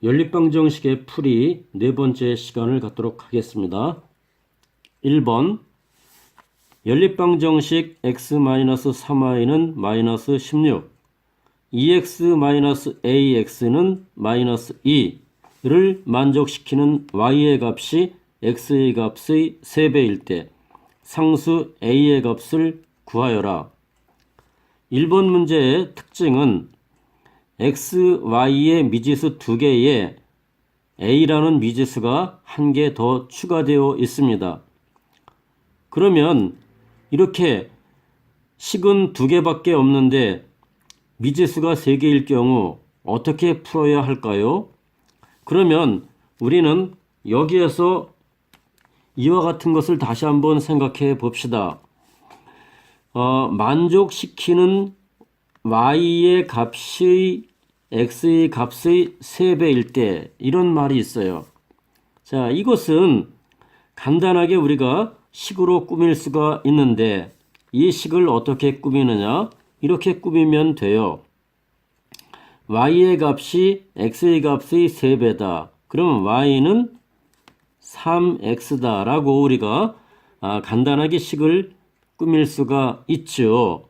연립방정식의 풀이 네 번째 시간을 갖도록 하겠습니다. 1번 연립방정식 x-3y는 마이너스 16 2x-ax는 마이너스 2를 만족시키는 y의 값이 x의 값의 3배일 때 상수 a의 값을 구하여라. 1번 문제의 특징은 x, y의 미지수 두 개에 a라는 미지수가 한 개 더 추가되어 있습니다. 그러면 이렇게 식은 두 개밖에 없는데 미지수가 세 개일 경우 어떻게 풀어야 할까요? 그러면 우리는 여기에서 이와 같은 것을 다시 한번 생각해 봅시다. 어, 만족시키는 y의 값이 x의 값의 3배일 때 이런 말이 있어요. 자, 이것은 간단하게 우리가 식으로 꾸밀 수가 있는데 이 식을 어떻게 꾸미느냐? 이렇게 꾸미면 돼요. y의 값이 x의 값의 3배다. 그러면 y는 3x다 라고 우리가 아, 간단하게 식을 꾸밀 수가 있죠.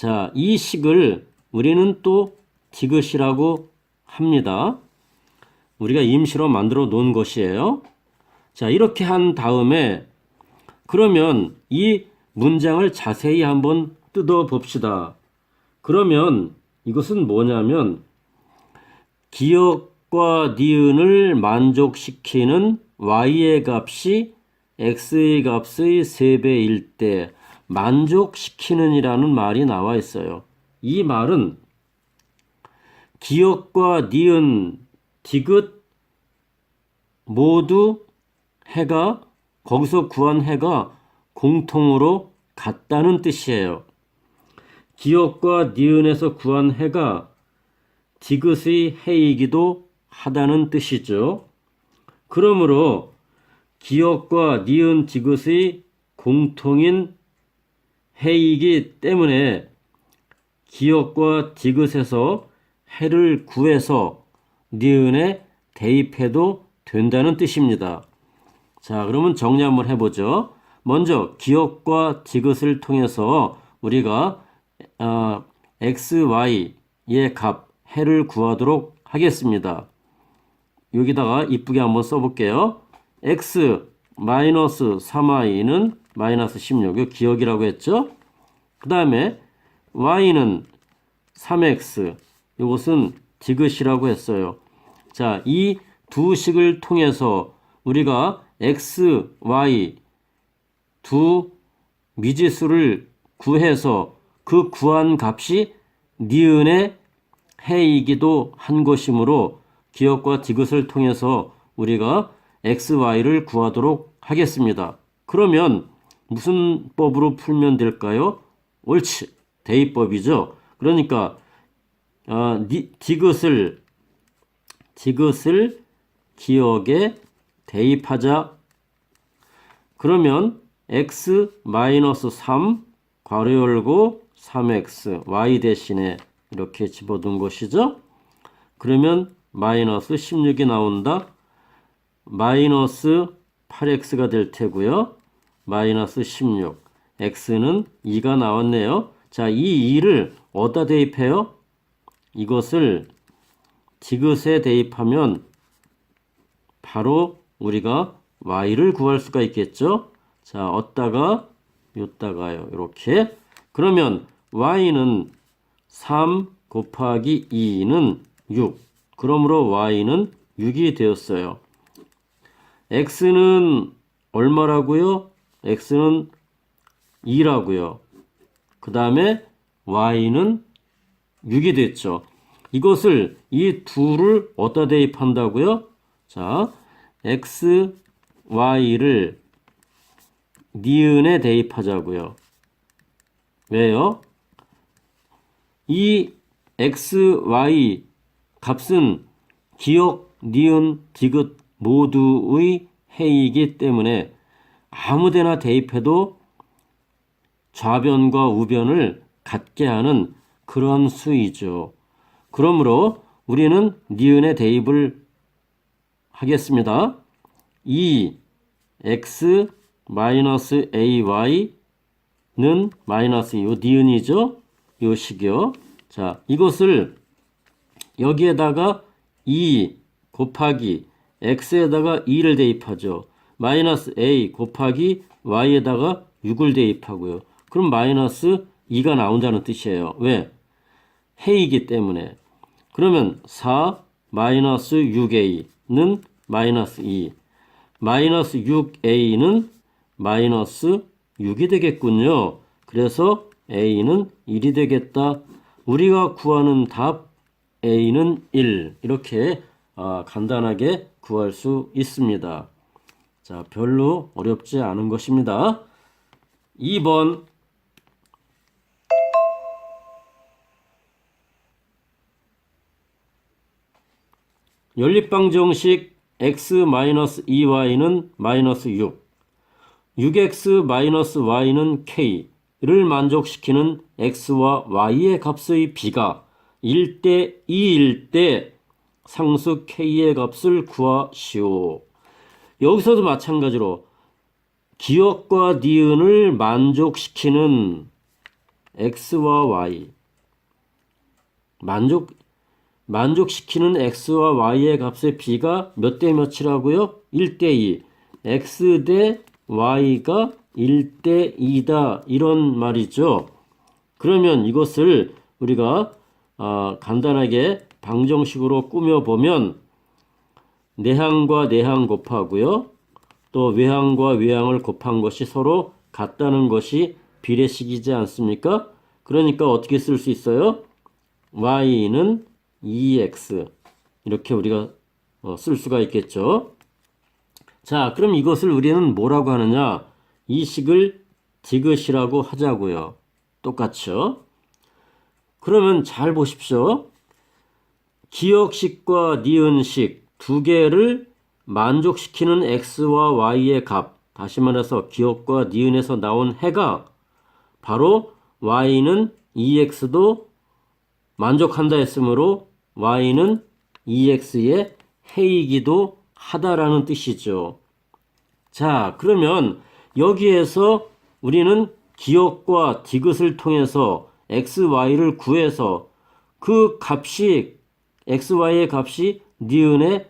자, 이 식을 우리는 또 디귿이라고 합니다. 우리가 임시로 만들어 놓은 것이에요. 자, 이렇게 한 다음에 그러면 이 문장을 자세히 한번 뜯어 봅시다. 그러면 이것은 뭐냐면 기억과 니은을 만족시키는 y의 값이 x의 값의 3배일 때 만족시키는이라는 말이 나와 있어요. 이 말은 기억과 니은, 디귿 모두 해가 거기서 구한 해가 공통으로 같다는 뜻이에요. 기억과 니은에서 구한 해가 디귿의 해이기도 하다는 뜻이죠. 그러므로 기억과 니은 디귿의 공통인 해이기 때문에 기억과 디귿에서 해를 구해서 니은에 대입해도 된다는 뜻입니다. 자, 그러면 정리 한번 해보죠. 먼저 기억과 디귿을 통해서 우리가 어, x, y의 값, 해를 구하도록 하겠습니다. 여기다가 이쁘게 한번 써볼게요. x 마이너스 3y는 마이너스 16. 이 기억이라고 했죠? 그 다음에 y는 3x. 이것은 디귿이라고 했어요. 자, 이 두 식을 통해서 우리가 x, y 두 미지수를 구해서 그 구한 값이 니은의 해이기도 한 것이므로 기억과 디귿을 통해서 우리가 x, y를 구하도록 하겠습니다. 그러면 무슨 법으로 풀면 될까요? 옳지. 대입법이죠. 그러니까 어, 디귿을 디귿을 기억에 대입하자. 그러면 x 3 괄호 열고 3x y 대신에 이렇게 집어둔 것이죠. 그러면 마이너스 16이 나온다. 마이너스 8x가 될 테고요. 마이너스 16. x는 2가 나왔네요. 자, 이 2를 어디다 대입해요? 이것을 디귿에 대입하면 바로 우리가 y를 구할 수가 있겠죠? 자, 어디다가 요다가요. 이렇게. 그러면 y는 3 곱하기 2는 6. 그러므로 y는 6이 되었어요. x는 얼마라고요? X는 2라고요. 그 다음에 y는 6이 됐죠. 이것을 이 둘을 어디다 대입한다고요? 자, x, y를 니은에 대입하자고요. 왜요? 이 x, y 값은 기억, 니은, 디귿 모두의 해이기 때문에 아무데나 대입해도 좌변과 우변을 같게 하는 그런 수이죠. 그러므로 우리는 니은의 대입을 하겠습니다. 2 x 마이너스 ay는 마이너스 요 니은이죠. 요 식이요. 자, 이것을 여기에다가 2 곱하기 x에다가 2를 대입하죠. 마이너스 a 곱하기 y에다가 6을 대입하고요. 그럼 마이너스 2가 나온다는 뜻이에요. 왜? 해이기 때문에. 그러면 4 마이너스 6a는 마이너스 2. 마이너스 6a는 마이너스 6이 되겠군요. 그래서 a는 1이 되겠다. 우리가 구하는 답 a는 1. 이렇게 아, 간단하게 구할 수 있습니다. 자, 별로 어렵지 않은 것입니다. 2번 연립방정식 x-2y는 마이너스 6, 6x-y는 k를 만족시키는 x와 y의 값의 비가 1대 2일 때 상수 k의 값을 구하시오. 여기서도 마찬가지로 기억과 니은을 만족시키는 x와 y 만족 만족시키는 x와 y의 값의 b가 몇 대 몇이라고요? 1대 2. x 대 y가 1대 2다. 이런 말이죠. 그러면 이것을 우리가 아, 간단하게 방정식으로 꾸며보면 내항과 내항 곱하고요. 또 외항과 외항을 곱한 것이 서로 같다는 것이 비례식이지 않습니까? 그러니까 어떻게 쓸 수 있어요? y는 2x 이렇게 우리가 어, 쓸 수가 있겠죠. 자, 그럼 이것을 우리는 뭐라고 하느냐? 이 식을 디귿이라고 하자고요. 똑같죠? 그러면 잘 보십시오. 기억식과 니은식 두 개를 만족시키는 x와 y의 값, 다시 말해서 기억과 니은에서 나온 해가 바로 y는 2x도 만족한다 했으므로 y는 2x의 해이기도 하다라는 뜻이죠. 자, 그러면 여기에서 우리는 기억과 디귿을 통해서 x, y를 구해서 그 값이 x, y의 값이 니은의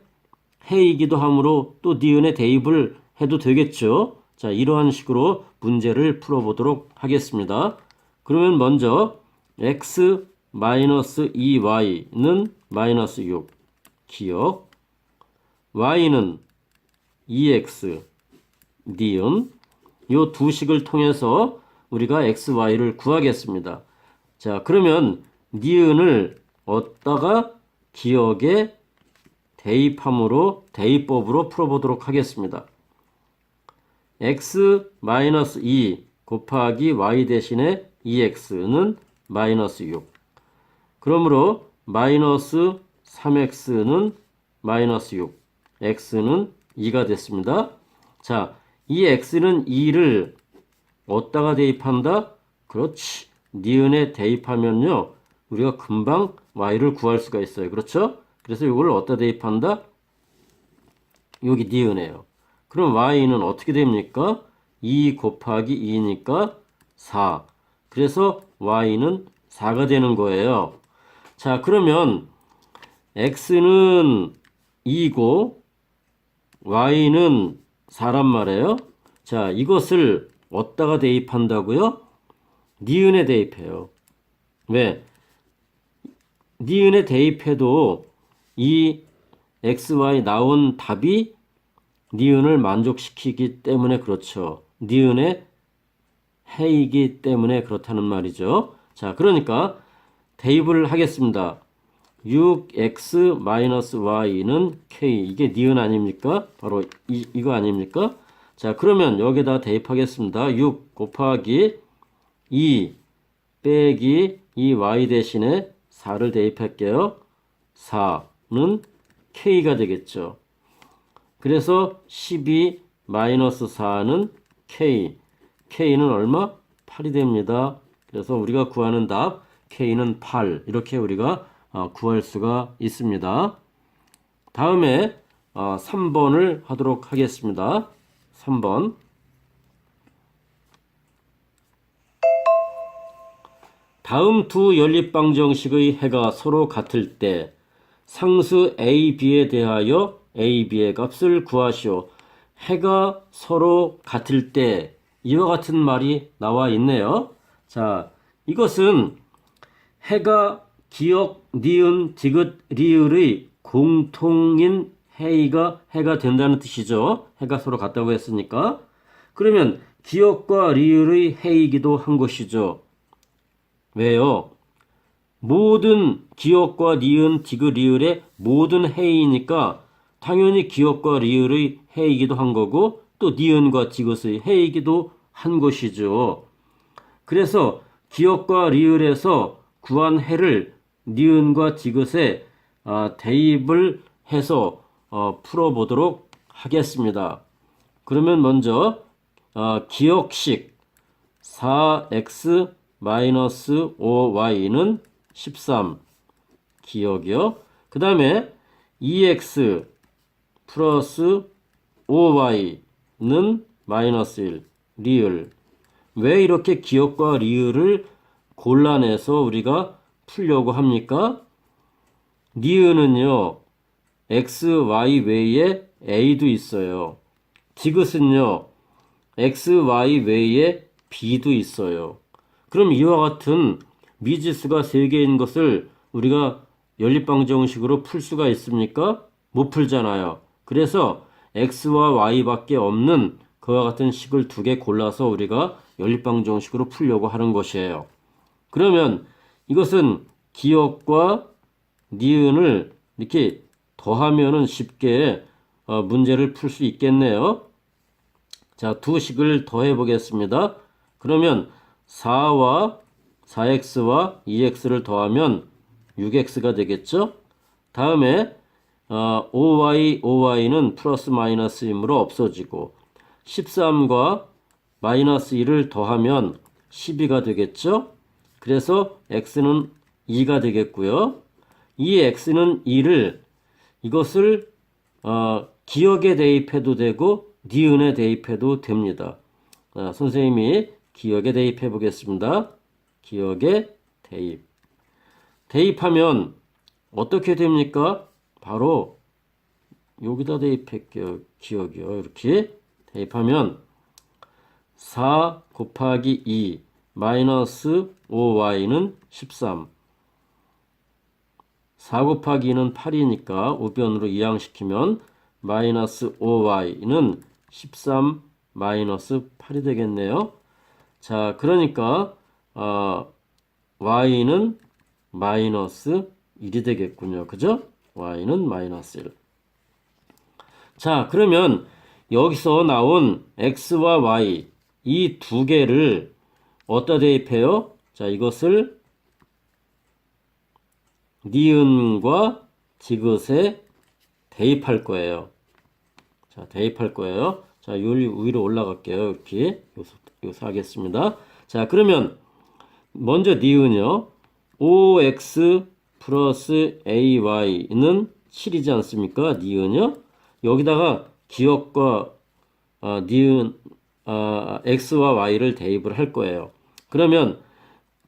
해이기도 하므로 또 니은의 대입을 해도 되겠죠. 자, 이러한 식으로 문제를 풀어보도록 하겠습니다. 그러면 먼저 x 마이너스 2y는 마이너스 6 기억 y는 2x 니은 요 두 식을 통해서 우리가 x, y를 구하겠습니다. 자, 그러면 니은을 얻다가 기억에 대입함으로 대입법으로 풀어보도록 하겠습니다. x 마이너스 2 곱하기 y 대신에 2x는 마이너스 6. 그러므로 마이너스 3x는 마이너스 6, x는 2가 됐습니다. 자, 이 x는 2를 어디다가 대입한다? 그렇지. 니은에 대입하면요. 우리가 금방 y를 구할 수가 있어요. 그렇죠? 그래서 이걸 어디다 대입한다? 여기 니은에요. 그럼 y는 어떻게 됩니까? 2 곱하기 2니까 4. 그래서 y는 4가 되는 거예요. 자, 그러면 x는 2고 y는 4란 말이에요. 자, 이것을 어디다가 대입한다고요? 니은에 대입해요. 왜? 니은에 대입해도 이 xy 나온 답이 니은을 만족시키기 때문에 그렇죠. 니은의 해이기 때문에 그렇다는 말이죠. 자, 그러니까 대입을 하겠습니다. 6x-y는 k 이게 니은 아닙니까? 바로 이, 이거 아닙니까? 자 그러면 여기다 대입하겠습니다. 6 곱하기 2 빼기 이 y 대신에 4를 대입할게요. 4 는 k가 되겠죠. 그래서 12 마이너스 4는 k k는 얼마? 8이 됩니다. 그래서 우리가 구하는 답 k는 8 이렇게 우리가 어, 구할 수가 있습니다. 다음에 어, 3번을 하도록 하겠습니다. 3번. 다음 두 연립방정식의 해가 서로 같을 때 상수 a, b에 대하여 a, b의 값을 구하시오. 해가 서로 같을 때 이와 같은 말이 나와 있네요. 자, 이것은 해가 기역, 니은, 디귿, 리을의 공통인 해이가 해가 된다는 뜻이죠. 해가 서로 같다고 했으니까. 그러면 기역과 리을의 해이기도 한 것이죠. 왜요? 모든 기역과 니은, 디귿, 리을의 모든 해이니까 당연히 기역과 리을의 해이기도 한 거고 또 니은과 디귿의 해이기도 한 것이죠. 그래서 기역과 리을에서 구한 해를 니은과 디귿에 아, 대입을 해서 어, 풀어보도록 하겠습니다. 그러면 먼저 어, 기역식 4x 5y는 13 기억이요. 그 다음에 2x 플러스 5y는 마이너스 1 리을 왜 이렇게 기억과 리을을 골라내서 우리가 풀려고 합니까? 니은은요 x, y 외에 a도 있어요. 디귿은요 x, y 외에 b도 있어요. 그럼 이와 같은 미지수가 3개인 것을 우리가 연립방정식으로 풀 수가 있습니까? 못 풀잖아요. 그래서 x와 y밖에 없는 그와 같은 식을 두 개 골라서 우리가 연립방정식으로 풀려고 하는 것이에요. 그러면 이것은 기억과 니은을 이렇게 더하면은 쉽게 어, 문제를 풀 수 있겠네요. 자, 두 식을 더해 보겠습니다. 그러면 4와 4x와 2x를 더하면 6x가 되겠죠? 다음에 어, 5y, 5y는 플러스 마이너스이므로 없어지고 13과 마이너스 1을 더하면 12가 되겠죠? 그래서 x는 2가 되겠고요. 이 x는 2를 이것을 어, 기억에 대입해도 되고 니은에 대입해도 됩니다. 아, 선생님이 기억에 대입해 보겠습니다. 기억에 대입. 대입하면 어떻게 됩니까? 바로 여기다 대입할게요. 기억이요. 이렇게 대입하면 4 곱하기 2 마이너스 5y는 13 4 곱하기 2는 8이니까 우변으로 이항시키면 마이너스 5y는 13 마이너스 8이 되겠네요. 자, 그러니까 어, y는 마이너스 1이 되겠군요. 그죠? y는 마이너스 1. 자, 그러면 여기서 나온 x와 y 이 두 개를 어디다 대입해요? 자, 이것을 니은과 디귿에 대입할 거예요. 자, 대입할 거예요. 자, 요 위로 올라갈게요. 이렇게 여기서, 여기서 하겠습니다. 자, 그러면 먼저 니은요. 5x 플러스 ay는 7이지 않습니까? 니은요. 여기다가 기억과 어, 니은 어, x와 y를 대입을 할 거예요. 그러면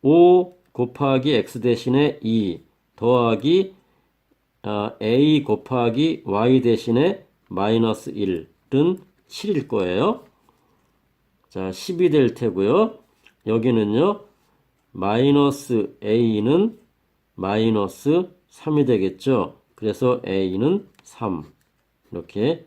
5 곱하기 x 대신에 2 더하기 어, a 곱하기 y 대신에 마이너스 1은 7일 거예요. 자, 10이 될 테고요. 여기는요. 마이너스 a는 마이너스 3이 되겠죠. 그래서 a는 3 이렇게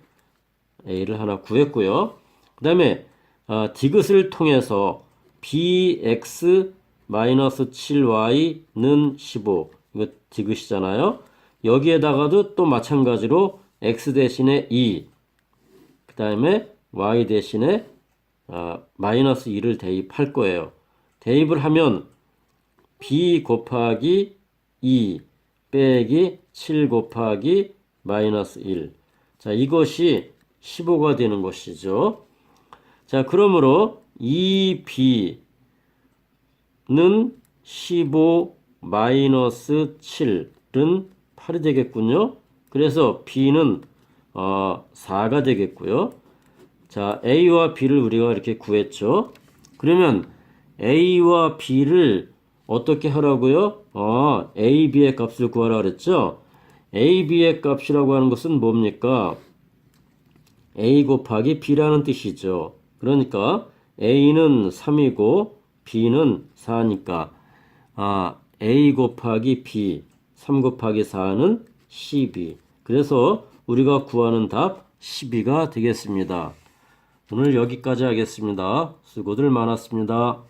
a를 하나 구했고요. 그 다음에 어, 디귿을 통해서 bx 마이너스 7y는 15 이거 디귿이잖아요. 여기에다가도 또 마찬가지로 x 대신에 2, 그 다음에 y 대신에 아, 마이너스 2를 대입할 거예요. 대입을 하면 b 곱하기 2 빼기 7 곱하기 마이너스 1. 자, 이것이 15가 되는 것이죠. 자, 그러므로 2b는 15 마이너스 7은 8이 되겠군요. 그래서 b는 어, 4가 되겠고요. 자, A와 B를 우리가 이렇게 구했죠. 그러면 A와 B를 어떻게 하라고요? 아, A, B의 값을 구하라 그랬죠? A, B의 값이라고 하는 것은 뭡니까? A 곱하기 B라는 뜻이죠. 그러니까 A는 3이고 B는 4니까 아, A 곱하기 B 3 곱하기 4는 12. 그래서 우리가 구하는 답 12가 되겠습니다. 오늘 여기까지 하겠습니다. 수고들 많았습니다.